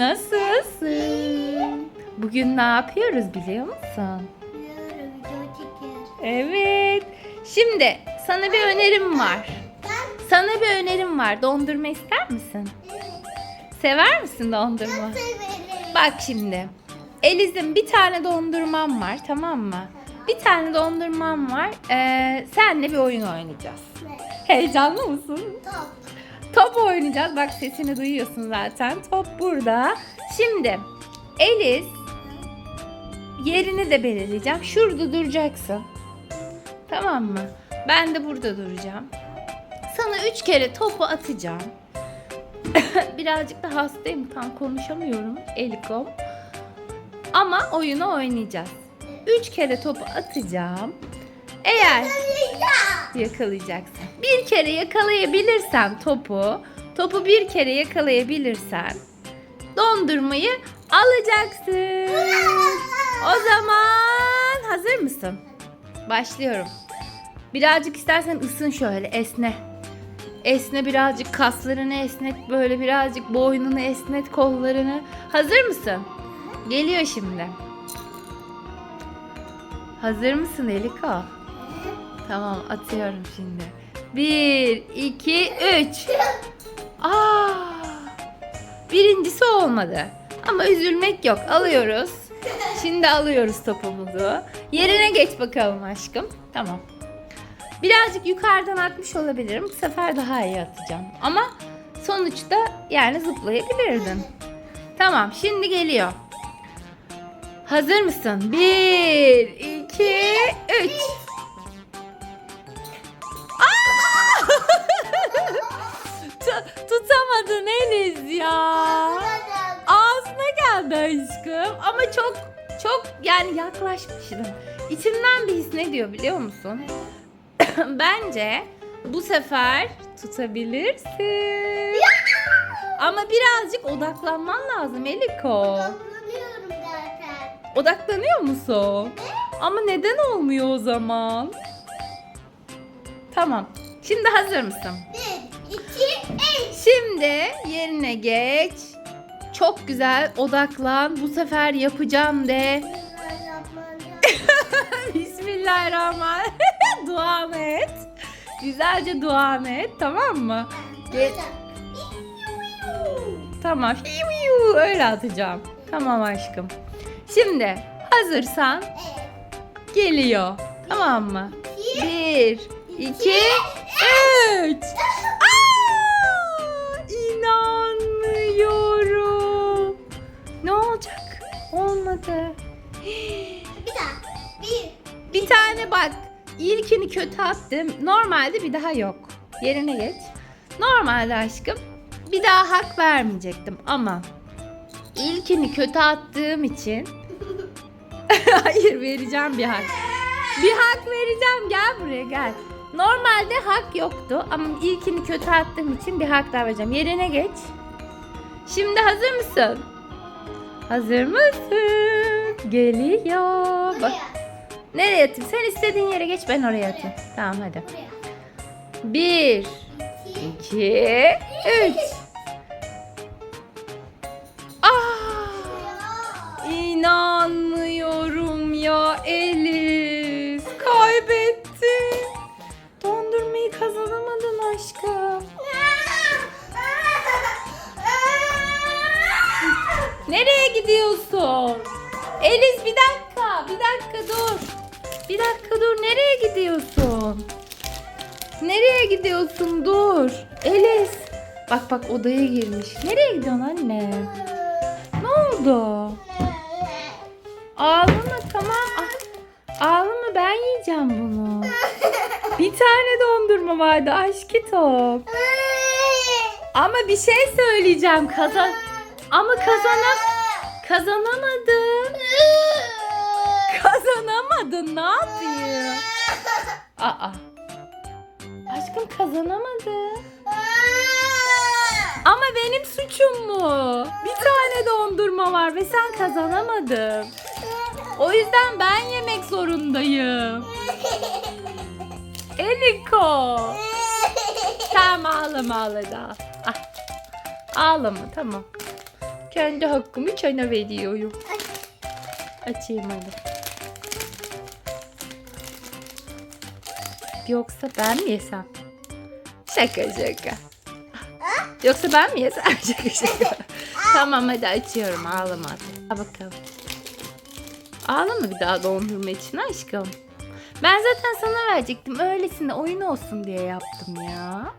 nasılsın? Bugün ne yapıyoruz biliyor musun? Biliyorum video çekiyor. Evet. Şimdi sana bir önerim var. Sana bir önerim var. Dondurma ister misin? Sever misin dondurma? severim. Bak şimdi. Eliz'in bir tane dondurmam var tamam mı? Bir tane dondurmam var. Ee, senle bir oyun oynayacağız. Heyecanlı mısın? Top. Top oynayacağız. Bak sesini duyuyorsun zaten. Top burada. Şimdi Eliz yerini de belirleyeceğim. Şurada duracaksın. Tamam mı? Ben de burada duracağım. Sana üç kere topu atacağım. Birazcık da hastayım. Tam konuşamıyorum. Elikom. Ama oyunu oynayacağız. Üç kere topu atacağım. Eğer yakalayacaksın. Bir kere yakalayabilirsen topu, topu bir kere yakalayabilirsen dondurmayı alacaksın. O zaman hazır mısın? Başlıyorum. Birazcık istersen ısın şöyle esne. Esne birazcık kaslarını esnet böyle birazcık boynunu esnet kollarını. Hazır mısın? Geliyor şimdi. Hazır mısın Eliko? Tamam atıyorum şimdi. Bir, iki, üç. Aa, birincisi olmadı. Ama üzülmek yok. Alıyoruz. Şimdi alıyoruz topumuzu. Yerine geç bakalım aşkım. Tamam. Birazcık yukarıdan atmış olabilirim. Bu sefer daha iyi atacağım. Ama sonuçta yani zıplayabilirdin. Tamam şimdi geliyor. Hazır mısın? Bir, iki, üç. Tutamadın Eliz ya. Ağzına geldi aşkım. Ama çok çok yani yaklaşmıştın. İçimden bir his ne diyor biliyor musun? Bence bu sefer tutabilirsin. Ama birazcık odaklanman lazım Eliko. Toplanıyorum zaten. Odaklanıyor musun? Ama neden olmuyor o zaman? Tamam. Şimdi hazır mısın? Yerine geç. Çok güzel odaklan. Bu sefer yapacağım de. Bismillahirrahmanirrahim. duan et. Güzelce duan et tamam mı? Ge- tamam. Öyle atacağım. Tamam aşkım. Şimdi hazırsan geliyor. Tamam mı? Bir, iki, üç. Olmadı. Bir daha. Bir. Bir tane bak. İlkini kötü attım. Normalde bir daha yok. Yerine geç. Normalde aşkım bir daha hak vermeyecektim ama ilkini kötü attığım için hayır vereceğim bir hak. Bir hak vereceğim. Gel buraya gel. Normalde hak yoktu ama ilkini kötü attığım için bir hak daha vereceğim. Yerine geç. Şimdi hazır mısın? Hazır mısın? Geliyor. Bak. Nereye atayım? Sen istediğin yere geç ben oraya atayım. Tamam hadi. Bir, İki. üç. Ah, inanmıyorum ya Eliz. Kaybettin. Gidiyorsun? Eliz bir dakika, bir dakika dur. Bir dakika dur, nereye gidiyorsun? Nereye gidiyorsun? Dur. Eliz. Bak bak odaya girmiş. Nereye gidiyorsun anne? Ne oldu? Ağlama tamam. Ah, Ağlama ben yiyeceğim bunu. Bir tane dondurma vardı aşkı top. Ama bir şey söyleyeceğim kazan. Ama kazanam kazanamadım. Kazanamadın ne yapayım? Aa. Aşkım kazanamadı. Ama benim suçum mu? Bir tane dondurma var ve sen kazanamadın. O yüzden ben yemek zorundayım. Eliko. Tamam ağlama ağlama. Ah. Ağlama tamam. Kendi hakkımı sana veriyorum. Açayım hadi. Yoksa ben mi yesem? Şaka şaka. Yoksa ben mi yesem? Şaka şaka. tamam hadi açıyorum ağlama hadi. Al bakalım. Ağlama bir daha dondurma için aşkım. Ben zaten sana verecektim. Öylesine oyun olsun diye yaptım ya.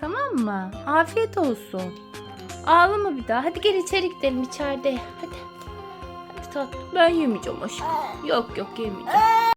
Tamam mı? Afiyet olsun. Ağlama bir daha. Hadi gel içeri gidelim içeride. Hadi. Hadi tatlım. Ben yemeyeceğim aşkım. Yok yok yemeyeceğim.